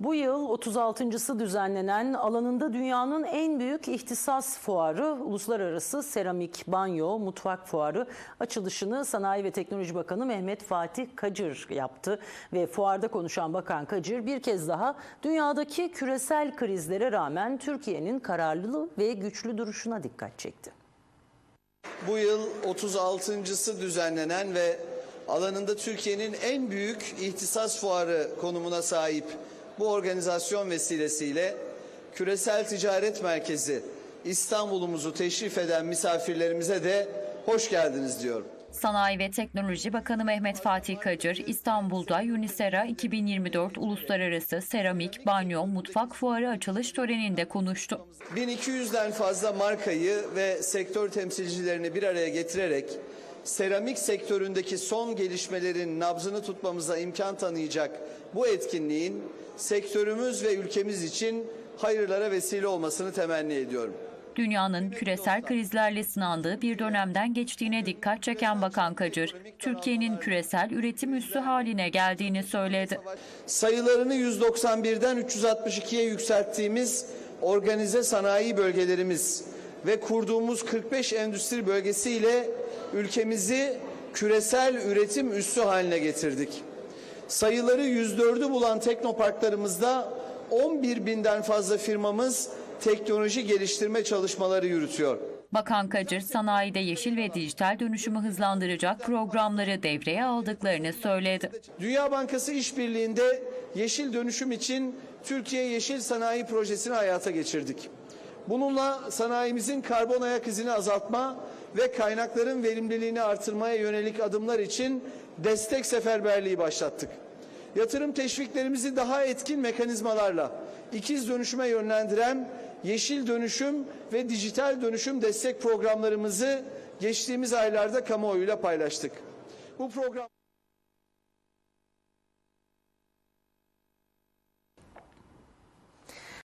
Bu yıl 36.sı düzenlenen alanında dünyanın en büyük ihtisas fuarı Uluslararası Seramik Banyo Mutfak Fuarı açılışını Sanayi ve Teknoloji Bakanı Mehmet Fatih Kacır yaptı ve fuarda konuşan Bakan Kacır bir kez daha dünyadaki küresel krizlere rağmen Türkiye'nin kararlı ve güçlü duruşuna dikkat çekti. Bu yıl 36.sı düzenlenen ve alanında Türkiye'nin en büyük ihtisas fuarı konumuna sahip bu organizasyon vesilesiyle Küresel Ticaret Merkezi İstanbul'umuzu teşrif eden misafirlerimize de hoş geldiniz diyorum. Sanayi ve Teknoloji Bakanı Mehmet Fatih Kacır, İstanbul'da Unisera 2024 Uluslararası Seramik, Banyo, Mutfak Fuarı açılış töreninde konuştu. 1200'den fazla markayı ve sektör temsilcilerini bir araya getirerek seramik sektöründeki son gelişmelerin nabzını tutmamıza imkan tanıyacak bu etkinliğin sektörümüz ve ülkemiz için hayırlara vesile olmasını temenni ediyorum. Dünyanın küresel krizlerle sınandığı bir dönemden geçtiğine dikkat çeken Bakan Kacır, Türkiye'nin küresel üretim üssü haline geldiğini söyledi. Sayılarını 191'den 362'ye yükselttiğimiz organize sanayi bölgelerimiz ve kurduğumuz 45 endüstri bölgesiyle ülkemizi küresel üretim üssü haline getirdik. Sayıları 104'ü bulan teknoparklarımızda 11 binden fazla firmamız teknoloji geliştirme çalışmaları yürütüyor. Bakan Kacır, sanayide yeşil ve dijital dönüşümü hızlandıracak programları devreye aldıklarını söyledi. Dünya Bankası işbirliğinde yeşil dönüşüm için Türkiye Yeşil Sanayi Projesi'ni hayata geçirdik. Bununla sanayimizin karbon ayak izini azaltma ve kaynakların verimliliğini artırmaya yönelik adımlar için destek seferberliği başlattık. Yatırım teşviklerimizi daha etkin mekanizmalarla ikiz dönüşüme yönlendiren yeşil dönüşüm ve dijital dönüşüm destek programlarımızı geçtiğimiz aylarda kamuoyuyla paylaştık. Bu program